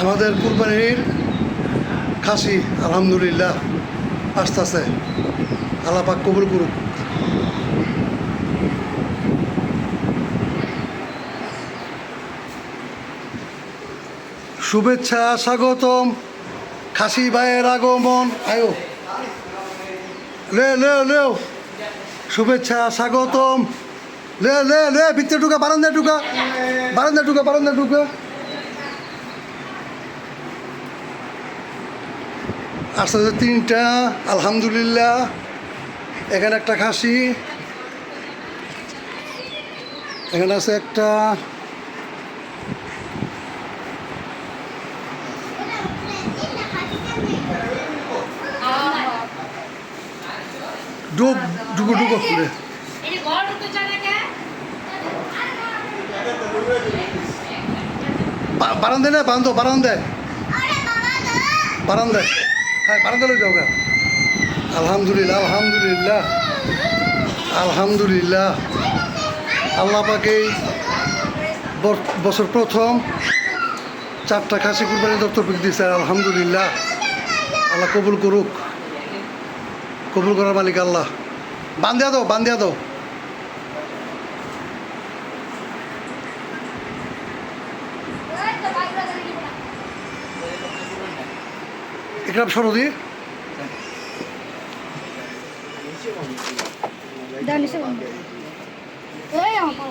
আমাদের কুরবানির খাসি, আলহামদুলিল্লাহ আস্তে আস্তে আল্লাহ পাক কবুল করুক। শুভেচ্ছা, স্বাগতম। খাসি ভাইয়ের আগমন। আয়ো। লে লে, লেও। শুভেচ্ছা, স্বাগতম। লে লে লে, ভিতরে ঢুকা, বারান্দায় ঢুকা। বারান্দায় ঢুকা বারান্দায় ঢুকা। আস্তে তিনটা, আলহামদুলিল্লাহ। এখানে একটা খাসি। এখানে আছে একটা। ডুব, ডুবো ডুবো বা- বারান্দায় না বান্ধো বারান্দায়। বারান্দায়। হ্যাঁ বারান্দায় যাও গা আলহামদুলিল্লাহ আলহামদুলিল্লাহ আলহামদুলিল্লাহ। আল্লাহ পাকেই বছর প্রথম চারটা খাসি কুরবানি দপ্তর দিচ্ছে আলহামদুলিল্লাহ। আল্লাহ কবুল করুক। কবুল করার মালিক আল্লাহ। বান্ধিয়া দাও বান্ধিয়া দাও। একরাম সরদি. Ay, ako.